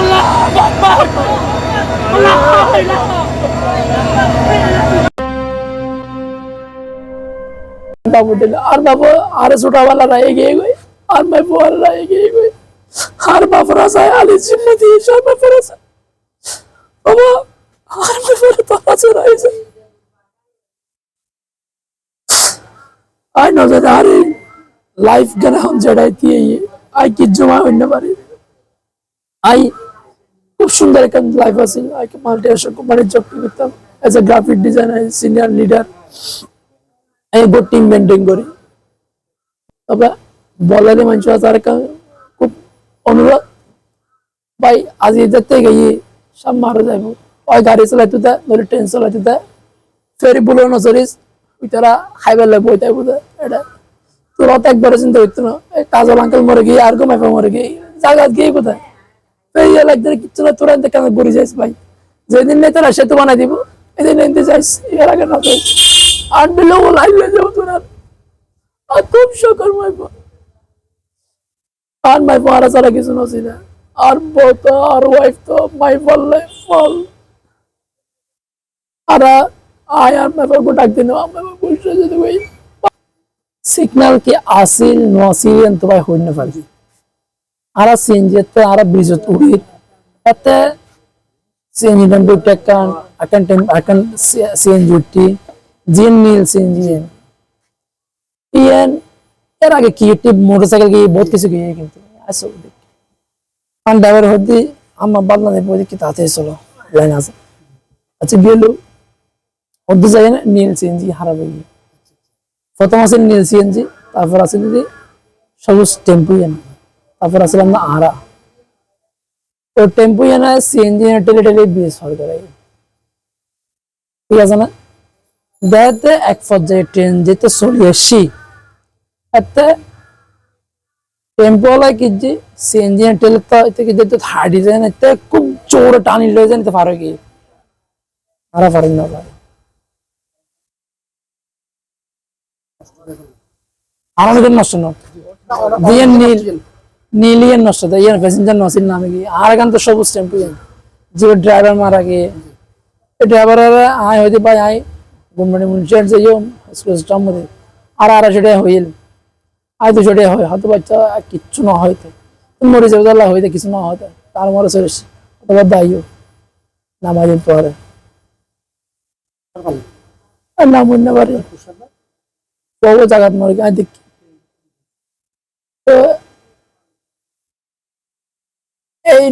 अल्लाह अकबर अल्लाह अल्लाह model और मैं वो आर एस उठा वाला रहेगी और मैं वो वाला रहेगी हर मफरसा है अली जिम्मती शाम मफरसा अब हर मफरसा रहेगी I know that are in life गना हम जड़ाती है ये आई की जुमा महीने आई খুব সুন্দর একটা লাইফ আছে। মাল্টি ন্যাশনাল কোম্পানির জব করতাম as a graphic designer senior leader আমি বহুত টিম মেনটেন করি। তবে বলালে মানুষ তার খুব অনুরোধ, ভাই, আজ যেতে গিয়ে সব মারা যাইব। ওই গাড়ি চালাইতে দেয় নইলে ট্রেন চালাইতে দেয় ফেরি বুলো নজরিস ওই তারা হাইবার লাগবে ওইটাই বোধ এটা তোর অত একবারে চিন্তা করতো না। কাজল আঙ্কেল মরে গিয়ে, আর মাইফা মরে গিয়ে জায়গা গিয়ে কোথায় এই কেন ঘুরে যাইস ভাই। যেদিন নেই তোরা সেতু দিব, এদিন নিতে যাইস আগে না যাইস। হয়ে যাব তোরা। আর খুব শখর মাই আর মাই কিছু নছি না আর আর ওয়াইফ তো মাই বললে ফল আর আয়, আর মাই বোন ডাক দিন আমার বুঝতে যদি ভাই। সিগন্যাল কি আসিল, নসিল তো ভাই হইন না আর আকান টেম আকান সিএনজি উঠি জিএন মিল সিএনজি ইয়েন এর আগে কি টিপ মোটরসাইকেল বহুত কিছু গিয়ে কিন্তু। আসো ড্রাইভার হদি আমার বাদলা কি তাতে চলো, লাইন আছে। আচ্ছা গেল হদি যায় না নীল সিএনজি হারাবে প্রথম আছে নীল সিএনজি তারপর আছে যদি সবুজ টেম্পু এনে। তারপর আসলাম না আরা তো টেম্পু এনে সিএনজি এনে টেলে টেলে বিয়ে সরকার ঠিক আছে না? দেখাতে এক পর্যায়ে ট্রেন যেতে চলে এসছি এতে টেম্পোওয়ালা কি যে সিএনজি এনে টেলে তো এতে কি যেতে হাঁটি যায় না, এতে খুব জোরে টানি লয়ে যায় নিতে পারো কি? আরা পারেন না পারে। আর অনেকের নষ্ট না দিয়ে নীল। নীলিয়ান নষ্ট ইয়ার প্যাসেঞ্জার নসিল নামে গিয়ে। আর গান তো সবুজ টেম্পু যে ড্রাইভার মারা গিয়ে। ড্রাইভার আয় হইতে পাই আয়। গুমনি মুন্সিয়ান যে স্কুল মধ্যে। আর আর সেটা হইল। আয় তো সেটা হয়, হয়তো বাচ্চা কিচ্ছু না হয়তো মরে যাবে আল্লাহ হইতে কিছু না হয়তো তার মরে চলেছ অথবা দায়ীও নামাজের পরে। না পারে বহু জায়গাত মরে গিয়ে দেখি। তো এই